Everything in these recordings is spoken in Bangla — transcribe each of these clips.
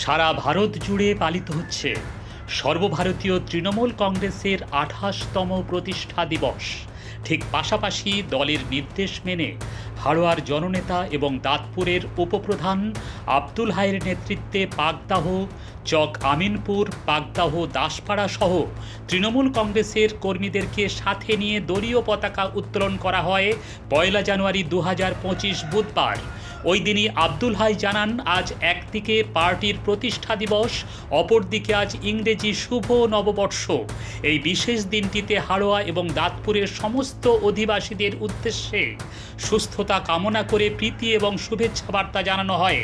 সারা ভারত জুড়ে পালিত হচ্ছে সর্বভারতীয় তৃণমূল কংগ্রেসের আঠাশতম প্রতিষ্ঠা দিবস। ঠিক পাশাপাশি দলের নির্দেশ মেনে হাড়োয়ার জননেতা এবং দাঁতপুরের উপপ্রধান আব্দুল হাইয়ের নেতৃত্বে পাকদাহ চক আমিনপুর পাকদাহ দাসপাড়া সহ তৃণমূল কংগ্রেসের কর্মীদেরকে সাথে নিয়ে দলীয় পতাকা উত্তোলন করা হয় পয়লা জানুয়ারি দু হাজার পঁচিশ বুধবার। ওই দিনই আব্দুল হাই জানান, আজ একদিকে পার্টির প্রতিষ্ঠা দিবস, অপরদিকে আজ ইংরেজি শুভ নববর্ষ। এই বিশেষ দিনটিতে হাড়োয়া এবং দাঁতপুরের সমস্ত অধিবাসীদের উদ্দেশ্যে সুস্থতা কামনা করে প্রীতি এবং শুভেচ্ছা বার্তা জানানো হয়।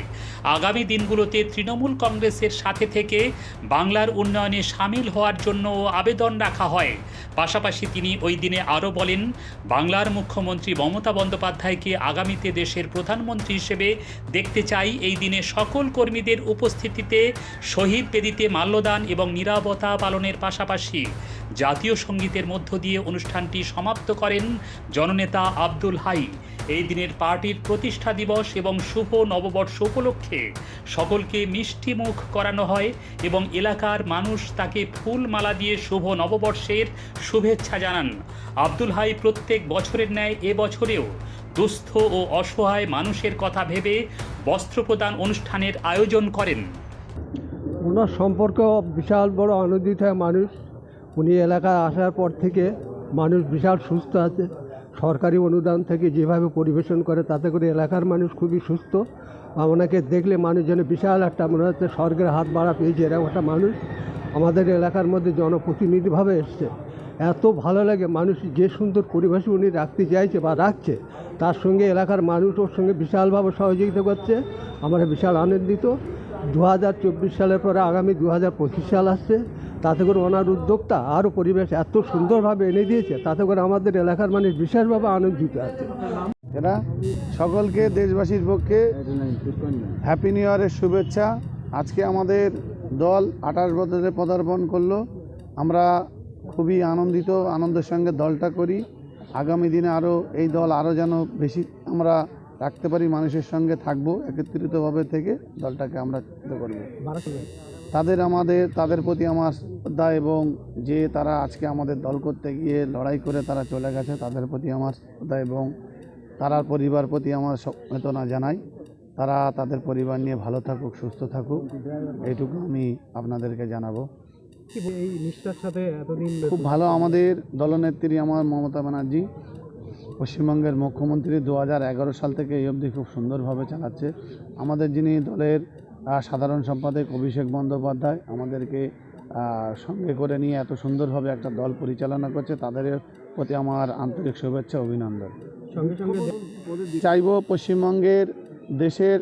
আগামী দিনগুলোতে তৃণমূল কংগ্রেসের সাথে থেকে বাংলার উন্নয়নে সামিল হওয়ার জন্য আবেদন রাখা হয়। পাশাপাশি তিনি ওই দিনে আরও বলেন, বাংলার মুখ্যমন্ত্রী মমতা বন্দ্যোপাধ্যায়কে আগামীতে দেশের প্রধানমন্ত্রী হিসেবে দেখতে চাই এই দিনে সকল কর্মীদের উপস্থিতিতে শহীদ বেদিতে মাল্যদান এবং নিরাপত্তা পালনের পাশাপাশি জাতীয় সঙ্গীতের মধ্য দিয়ে অনুষ্ঠানটি সমাপ্ত করেন জননেতা আব্দুল হাই। এই দিনের পার্টির প্রতিষ্ঠা দিবস এবং শুভ নববর্ষ উপলক্ষে সকলকে মিষ্টি মুখ করানো হয় এবং এলাকার মানুষ তাকে ফুল মালা দিয়ে শুভ নববর্ষের শুভেচ্ছা জানান। আব্দুল হাই প্রত্যেক বছরের ন্যায় এবছরেও দুস্থ ও অসহায় মানুষের কথা ভেবে বস্ত্র প্রদান অনুষ্ঠানের আয়োজন করেন। ওনার সম্পর্কে বিশাল বড় আনন্দিত হয় মানুষ। উনি এলাকায় আসার পর থেকে মানুষ বিশাল সুস্থ আছে। সরকারি অনুদান থেকে যেভাবে পরিবেশন করে, তাতে করে এলাকার মানুষ খুবই সুস্থ। ওনাকে দেখলে মানুষ যেন বিশাল একটা মনে হচ্ছে স্বর্গের হাত বাড়া পেয়েছে, এরকম একটা মানুষ আমাদের এলাকার মধ্যে জনপ্রতিনিধিভাবে এসছে। এত ভালো লাগে, মানুষ যে সুন্দর পরিবেশে উনি রাখতে চাইছে বা রাখছে, তার সঙ্গে এলাকার মানুষ ওর সঙ্গে বিশালভাবে সহযোগিতা করছে, আমরা বিশাল আনন্দিত। দু হাজার চব্বিশ সালের পরে আগামী দু হাজার পঁচিশ সাল আসছে, তাতে করে ওনার উদ্যোগটা আরও পরিবেশ এত সুন্দরভাবে এনে দিয়েছে, তাতে করে আমাদের এলাকার মানুষ বিশেষভাবে আনন্দিত আছে। এরা সকলকে দেশবাসীর পক্ষে হ্যাপি নিউ ইয়ারের শুভেচ্ছা। আজকে আমাদের দল আঠাশ বছরে পদার্পণ করল। আমরা খুবই আনন্দিত, আনন্দের সঙ্গে দলটা করি। আগামী দিনে আরও এই দল আরও যেন বেশি আমরা রাখতে পারি, মানুষের সঙ্গে থাকব, একত্রিতভাবে থেকে দলটাকে আমরা করব। তাদের আমাদের, তাদের প্রতি আমার শ্রদ্ধা এবং যে তারা আজকে আমাদের দল করতে গিয়ে লড়াই করে তারা চলে গেছে, তাদের প্রতি আমার শ্রদ্ধা এবং তারার পরিবার প্রতি আমার সমবেদনা জানাই। তারা তাদের পরিবার নিয়ে ভালো থাকুক, সুস্থ থাকুক, এইটুকু আমি আপনাদেরকে জানাব। এই নিষ্ঠার সাথে এতদিন খুব ভালো আমাদের দলনেত্রী আমার মমতা ব্যানার্জি পশ্চিমবঙ্গের মুখ্যমন্ত্রী দু এগারো সাল থেকে এই অবধি খুব সুন্দরভাবে চালাচ্ছে। আমাদের যিনি দলের সাধারণ সম্পাদক অভিষেক বন্দ্যোপাধ্যায় আমাদেরকে সঙ্গে করে নিয়ে এত সুন্দরভাবে একটা দল পরিচালনা করছে তাদের প্রতি আমার আন্তরিক শুভেচ্ছা অভিনন্দন। সঙ্গে পশ্চিমবঙ্গের দেশের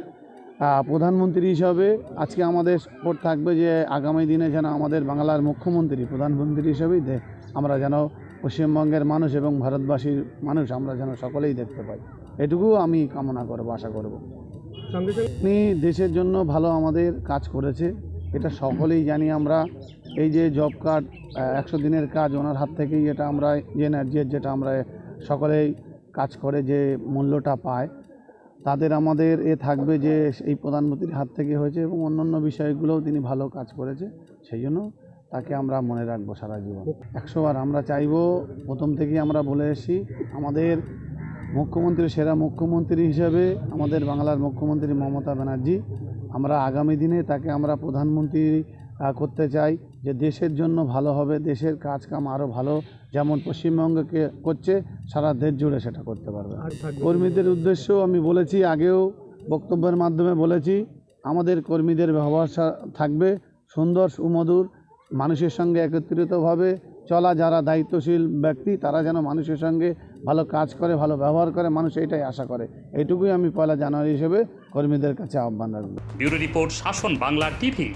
প্রধানমন্ত্রী হিসাবে আজকে আমাদের সাপোর্ট থাকবে যে আগামী দিনে যেন আমাদের বাংলার মুখ্যমন্ত্রী প্রধানমন্ত্রী হিসাবেই দে আমরা যেন পশ্চিমবঙ্গের মানুষ এবং ভারতবাসীর মানুষ আমরা যেন সকলেই দেখতে পাই। এটুকু আমি কামনা করব আশা করব। উনি দেশের জন্য ভালো আমাদের কাজ করেছে এটা সকলেই জানি আমরা। এই যে জব কার্ড একশো দিনের কাজ ওনার হাত থেকেই এটা আমরা যে ন্যায্যের যেটা আমরা সকলেই কাজ করে যে মূল্যটা পায় তাদের আমাদের এ থাকবে যে এই প্রধানমন্ত্রীর হাত থেকে হয়েছে এবং অন্যান্য বিষয়গুলোও তিনি ভালো কাজ করেছে, সেই জন্য তাকে আমরা মনে রাখব সারা জীবন। একশো বার আমরা চাইব, প্রথম থেকেই আমরা বলে এসেছি, আমাদের মুখ্যমন্ত্রী সেরা মুখ্যমন্ত্রী হিসেবে আমাদের বাংলার মুখ্যমন্ত্রী মমতা ব্যানার্জি, আমরা আগামী দিনে তাকে আমরা প্রধানমন্ত্রী করতে চাই যে দেশের জন্য ভালো হবে দেশের কাজ কাম আরও ভালো। যেমন পশ্চিমবঙ্গকে করছে সারা দেশ জুড়ে সেটা করতে পারবে। কর্মীদের উদ্দেশ্য আমি বলেছি আগেও বক্তব্যের মাধ্যমে বলেছি আমাদের কর্মীদের ব্যবহার থাকবে সুন্দর সুমধুর মানুষের সঙ্গে একত্রিতভাবে চলা যারা দায়িত্বশীল ব্যক্তি তারা যেন মানুষের সঙ্গে ভালো কাজ করে ভালো ব্যবহার করে মানুষ এটাই আশা করে। এইটুকুই আমি পয়লা জানুয়ারি হিসেবে কর্মীদের কাছে আহ্বান রাখব। ব্যুরো রিপোর্ট শাসন বাংলা টিভি।